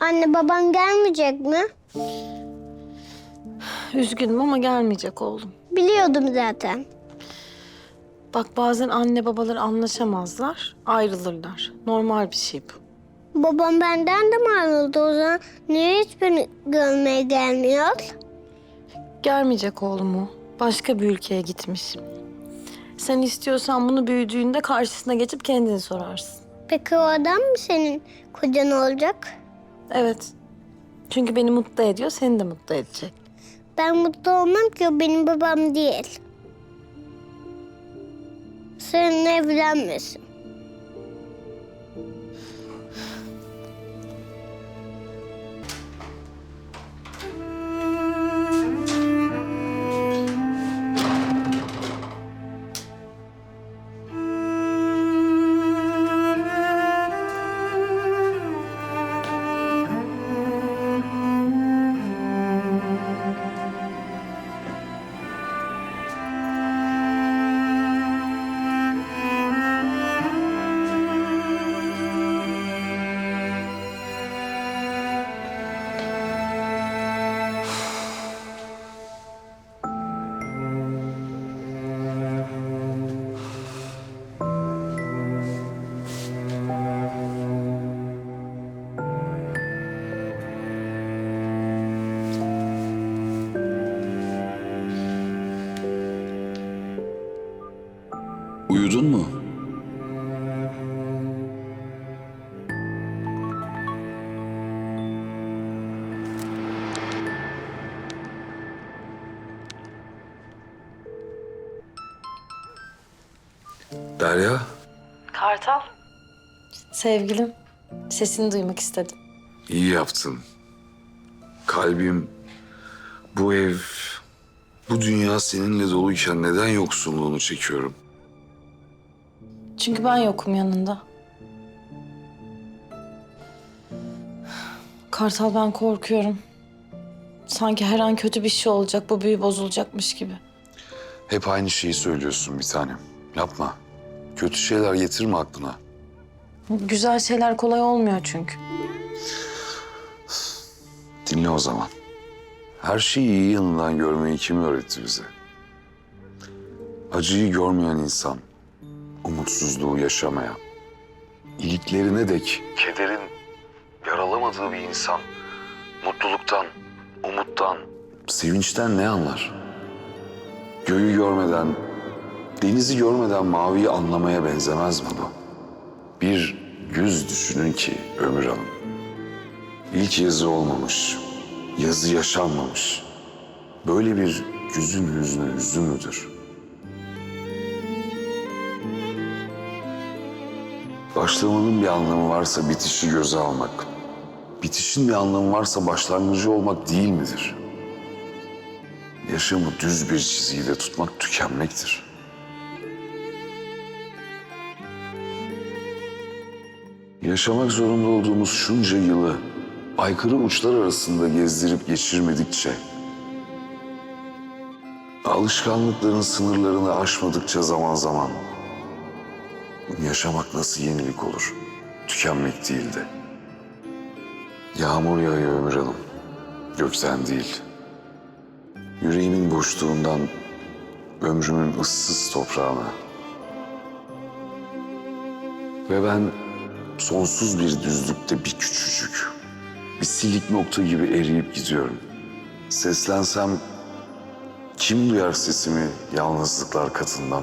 Anne babam gelmeyecek mi? Üzgünüm ama gelmeyecek oğlum. Biliyordum zaten. Bak bazen anne babalar anlaşamazlar, ayrılırlar. Normal bir şey bu. Babam benden de mi ayrıldı o zaman? Niye hiç beni görmeye gelmiyor? Gelmeyecek oğlum o. Başka bir ülkeye gitmiş. Sen istiyorsan bunu büyüdüğünde karşısına geçip kendini sorarsın. Peki o adam mı senin kocan olacak? Evet. Çünkü beni mutlu ediyor, seni de mutlu edecek. Ben mutlu olmam ki o benim babam değil. Seninle evlenmesin. Uyudun mu? Derya, Kartal. Sevgilim, sesini duymak istedim. iyi yaptın. Kalbim, bu ev, bu dünya seninle doluyken neden yoksunluğunu çekiyorum? Çünkü ben yokum yanında. Kartal ben korkuyorum. Sanki her an kötü bir şey olacak, bu büyü bozulacakmış gibi. Hep aynı şeyi söylüyorsun bir tanem. Yapma. Kötü şeyler getirme aklına. Güzel şeyler kolay olmuyor çünkü. Dinle o zaman. Her şeyi iyi yanından görmeyi kim öğretti bize? Acıyı görmeyen insan, umutsuzluğu yaşamaya, iliklerine dek kederin yaralamadığı bir insan, mutluluktan, umuttan, sevinçten ne anlar? Göğü görmeden, denizi görmeden maviyi anlamaya benzemez mi bu? Bir yüz düşünün ki Ömür Hanım. İlk yazı olmamış, yazı yaşanmamış. Böyle bir yüzüne hüznü müdür? Başlamanın bir anlamı varsa bitişi göze almak. Bitişin bir anlamı varsa başlangıcı olmak değil midir? Yaşamı düz bir çizgide tutmak tükenmektir. Yaşamak zorunda olduğumuz şunca yılı aykırı uçlar arasında gezdirip geçirmedikçe, alışkanlıkların sınırlarını aşmadıkça zaman zaman yaşamak nasıl yenilik olur? Tükenmek değil de. Yağmur yağıyor Ömür Hanım. Gökten değil. Yüreğimin boşluğundan ömrümün ıssız toprağına. Ve ben sonsuz bir düzlükte bir küçücük, bir silik nokta gibi eriyip gidiyorum. Seslensem kim duyar sesimi yalnızlıklar katından?